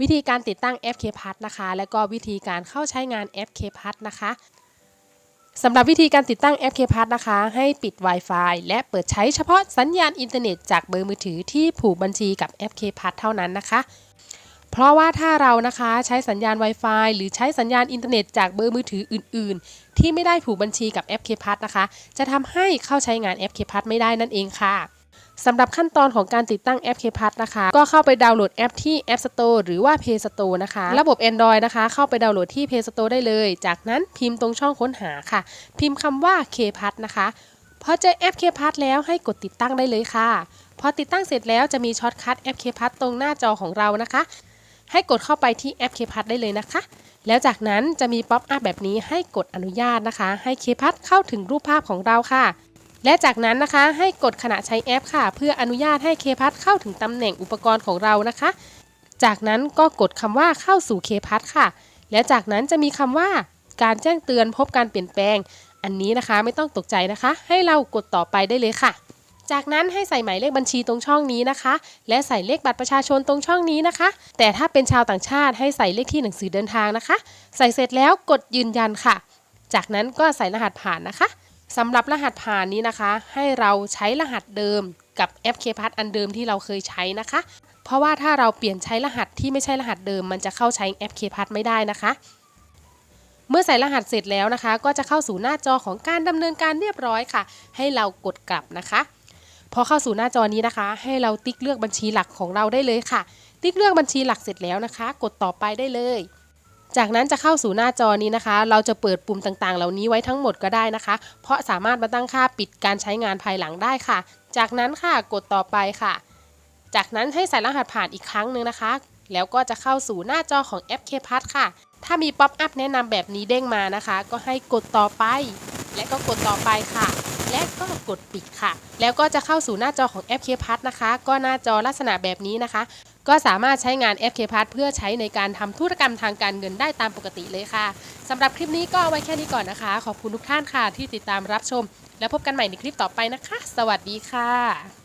วิธีการติดตั้งแอป KPass นะคะ และก็วิธีการเข้าใช้งานแอป KPass นะคะสำหรับวิธีการติดตั้งแอป KPass นะคะ ให้ปิด Wi-Fi และเปิดใช้เฉพาะสัญญาณอินเทอร์เน็ตจากเบอร์มือถือที่ผูกบัญชีกับแอป KPass เท่านั้นนะคะ เพราะว่าถ้าเรานะคะใช้สัญญาณ Wi-Fi หรือใช้สัญญาณอินเทอร์เน็ตจากเบอร์มือถืออื่น ๆ ที่ไม่ได้ผูกบัญชีกับแอป KPass นะคะ จะทำให้เข้าใช้งานแอป KPass ไม่ได้นั่นเองค่ะ สำหรับขั้นตอนของการติดตั้งแอป KPass นะคะ ก็เข้าไปดาวน์โหลดแอปที่ App Store หรือว่า Play Store นะคะ ระบบ Android นะคะ เข้าไปดาวน์โหลดที่ Play Store ได้เลย จากนั้นพิมพ์ตรงช่องค้นหาค่ะ พิมพ์คำว่า KPass นะคะพอเจอแอป KPass แล้วให้กดติดตั้งได้เลยค่ะ พอติดตั้งเสร็จแล้วจะมีช็อตคัทแอป KPass ตรงหน้าจอของเรานะคะ ให้กดเข้าไปที่แอป KPass ได้เลยนะคะแล้วจากนั้นจะมีป๊อปอัพแบบนี้ให้กดอนุญาตนะคะ ให้ KPass เข้าถึงรูปภาพของเราค่ะ และจากนั้นนะคะให้กดขณะใช้แอปค่ะ เพื่ออนุญาตให้ KPass เข้าถึงตำแหน่งอุปกรณ์ของเรานะคะ จากนั้นก็กดคำว่าเข้าสู่ KPass ค่ะ และจากนั้นจะมีคำว่าการแจ้งเตือนพบการเปลี่ยนแปลง อันนี้นะคะไม่ต้องตกใจนะคะ ให้เรากดต่อไปได้เลยค่ะ จากนั้นให้ใส่หมายเลขบัญชีตรงช่องนี้นะคะ และใส่เลขบัตรประชาชนตรงช่องนี้นะคะ แต่ถ้าเป็นชาวต่างชาติให้ใส่เลขที่หนังสือเดินทางนะคะ ใส่เสร็จแล้วกดยืนยันค่ะ จากนั้นก็ใส่รหัสผ่านนะคะ สำหรับรหัสผ่านนี้นะคะ ให้เราใช้รหัสเดิมกับแอป KPass อันเดิมที่เราเคยใช้นะคะ เพราะว่าถ้าเราเปลี่ยนใช้รหัสที่ไม่ใช่รหัสเดิม มันจะเข้าใช้แอป KPass ไม่ได้นะคะ เมื่อใส่รหัสเสร็จแล้วนะคะ ก็จะเข้าสู่หน้าจอของการดำเนินการเรียบร้อยค่ะ ให้เรากดกลับนะคะพอเข้าสู่หน้าจอนี้นะคะ ให้เราติ๊กเลือกบัญชีหลักของเราได้เลยค่ะ ติ๊กเลือกบัญชีหลักเสร็จแล้วนะคะ กดต่อไปได้เลย จากนั้นจะเข้าสู่หน้าจอนี้นะคะ เราจะเปิดปุ่มต่างๆ เหล่านี้ไว้ทั้งหมดก็ได้นะคะ เพราะสามารถมาตั้งค่าปิดการใช้งานภายหลังได้ค่ะ จากนั้นค่ะกดต่อไปค่ะ จากนั้นให้ใส่รหัสผ่านอีกครั้งหนึ่งนะคะ แล้วก็จะเข้าสู่หน้าจอของแอป KPass ค่ะ ถ้ามีป๊อปอัพแนะนำแบบนี้เด้งมานะคะ ก็ให้กดต่อไป และก็กดต่อไปค่ะ และก็กดปิดค่ะ แล้วก็จะเข้าสู่หน้าจอของแอป KPass นะคะ ก็หน้าจอลักษณะแบบนี้นะคะ ก็สามารถใช้งานแอป KPass เพื่อใช้ในการทำธุรกรรมทางการเงินได้ตามปกติเลยค่ะสำหรับคลิปนี้ก็เอาไว้แค่นี้ก่อนนะคะ ขอบคุณทุกท่านค่ะที่ติดตามรับชม แล้วพบกันใหม่ในคลิปต่อไปนะคะ สวัสดีค่ะ